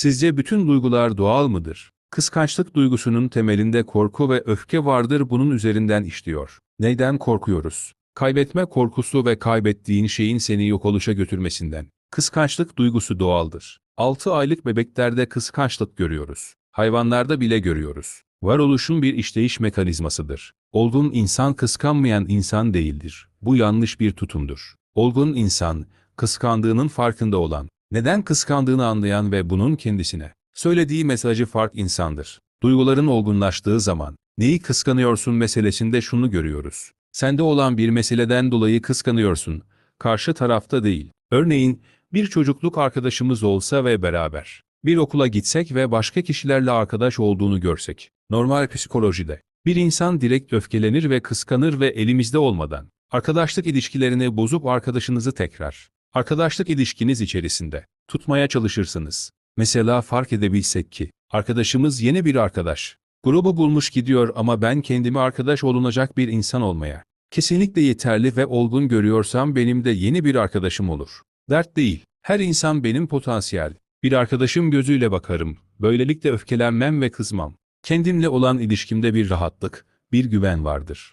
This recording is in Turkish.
Sizce bütün duygular doğal mıdır? Kıskançlık duygusunun temelinde korku ve öfke vardır bunun üzerinden işliyor. Neyden korkuyoruz? Kaybetme korkusu ve kaybettiğin şeyin seni yok oluşa götürmesinden. Kıskançlık duygusu doğaldır. 6 aylık bebeklerde kıskançlık görüyoruz. Hayvanlarda bile görüyoruz. Varoluşun bir işleyiş mekanizmasıdır. Olgun insan kıskanmayan insan değildir. Bu yanlış bir tutumdur. Olgun insan, kıskandığının farkında olan, neden kıskandığını anlayan ve bunun kendisine söylediği mesajı fark insandır. Duyguların olgunlaştığı zaman, neyi kıskanıyorsun meselesinde şunu görüyoruz. Sende olan bir meseleden dolayı kıskanıyorsun, karşı tarafta değil. Örneğin, bir çocukluk arkadaşımız olsa ve beraber bir okula gitsek ve başka kişilerle arkadaş olduğunu görsek. Normal psikolojide bir insan direkt öfkelenir ve kıskanır ve elimizde olmadan arkadaşlık ilişkilerini bozup arkadaşınızı tekrar arkadaşlık ilişkiniz içerisinde tutmaya çalışırsınız. Mesela fark edebilsek ki arkadaşımız yeni bir arkadaş. Grubu bulmuş gidiyor ama ben kendimi arkadaş olunacak bir insan olmaya kesinlikle yeterli ve olgun görüyorsam benim de yeni bir arkadaşım olur. Dert değil. Her insan benim potansiyel. Bir arkadaşım gözüyle bakarım. Böylelikle öfkelenmem ve kızmam. Kendimle olan ilişkimde bir rahatlık, bir güven vardır.